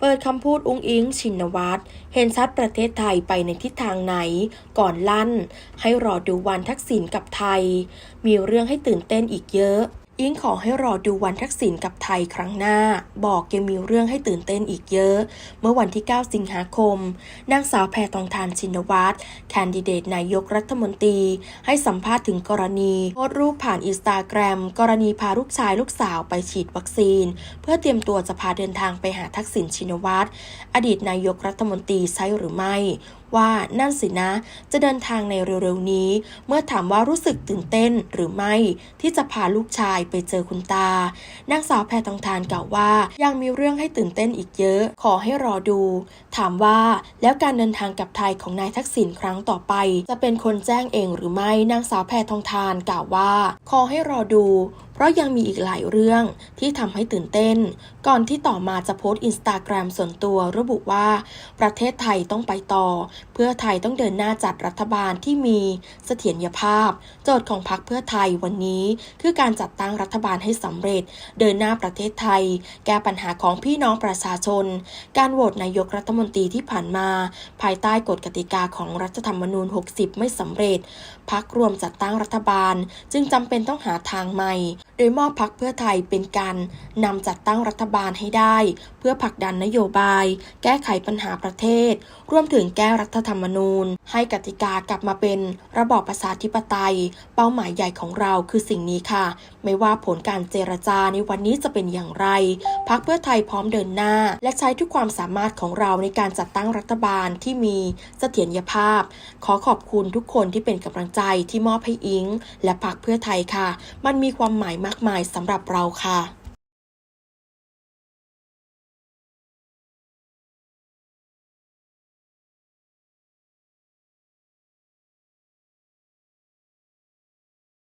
เปิดคำพูดอุ้งอิงชินวัตรเห็นชัดประเทศไทยไปในทิศทางไหน ก่อนลั่น ให้รอดูวันทักษิณกับไทย มีเรื่องให้ตื่นเต้นอีกเยอะ อิงขอให้รอดูวันทักษิณกับไทยครั้งหน้า บอกยังมีเรื่องให้ตื่นเต้นอีกเยอะ เมื่อวันที่ 9 สิงหาคม นางสาวแพทองทานชินวัตรแคนดิเดตนายกรัฐมนตรี ให้สัมภาษณ์ถึงกรณีโพสต์รูปผ่านอินสตาแกรมกรณีพาลูกชายลูกสาวไปฉีดวัคซีน เพื่อเตรียมตัวจะพาเดินทางไปหาทักษิณชินวัตรอดีตนายกรัฐมนตรีใช่หรือไม่ว่านั่นสินะ จะเดินทางในเร็วๆนี้ เมื่อถามว่ารู้สึกตื่นเต้นหรือไม่ ที่จะพาลูกชายไปเจอคุณตานางสาวแพทองทานกล่าวว่า ยังมีเรื่องให้ตื่นเต้นอีกเยอะ ขอให้รอดู ถามว่าแล้วการเดินทางกลับไทยของนายทักษิณครั้งต่อไป จะเป็นคนแจ้งเองหรือไม่นางสาวแพทองทานกล่าวว่า ขอให้รอดู เพราะยังมีอีกหลายเรื่องที่ทำให้ตื่นเต้น ก่อนที่ต่อมาจะโพสต์อินสตาแกรมส่วนตัวระบุว่า ประเทศไทยต้องไปต่อ เพื่อไทยต้องเดินหน้าจัดรัฐบาลที่มีเสถียรภาพ โจทย์ของพรรคเพื่อไทยวันนี้ คือการจัดตั้งรัฐบาลให้สำเร็จ เดินหน้าประเทศไทย แก้ปัญหาของพี่น้องประชาชน การโหวตนายกรัฐมนตรีที่ผ่านมา ภายใต้กฎกติกาของรัฐธรรมนูญ 60 ไม่สำเร็จพักรวมจัดตั้งรัฐบาล จึงจำเป็นต้องหาทางใหม่ โดยมอบพักเพื่อไทยเป็นการนำจัดตั้งรัฐบาลให้ได้ เพื่อผลักดันนโยบาย แก้ไขปัญหาประเทศ รวมถึงแก้รัฐธรรมนูญ ให้กติกากลับมาเป็นระบอบประชาธิปไตย เป้าหมายใหญ่ของเราคือสิ่งนี้ค่ะ ไม่ว่าผลการเจรจาในวันนี้จะเป็นอย่างไร พักเพื่อไทยพร้อมเดินหน้า และใช้ทุกความสามารถของเราในการจัดตั้งรัฐบาลที่มีเสถียรภาพ ขอขอบคุณทุกคนที่เป็นกำลังใจที่มอบให้อิง และพักเพื่อไทยค่ะ มันมีความหมายมมากมายสำหรับเราค่ะ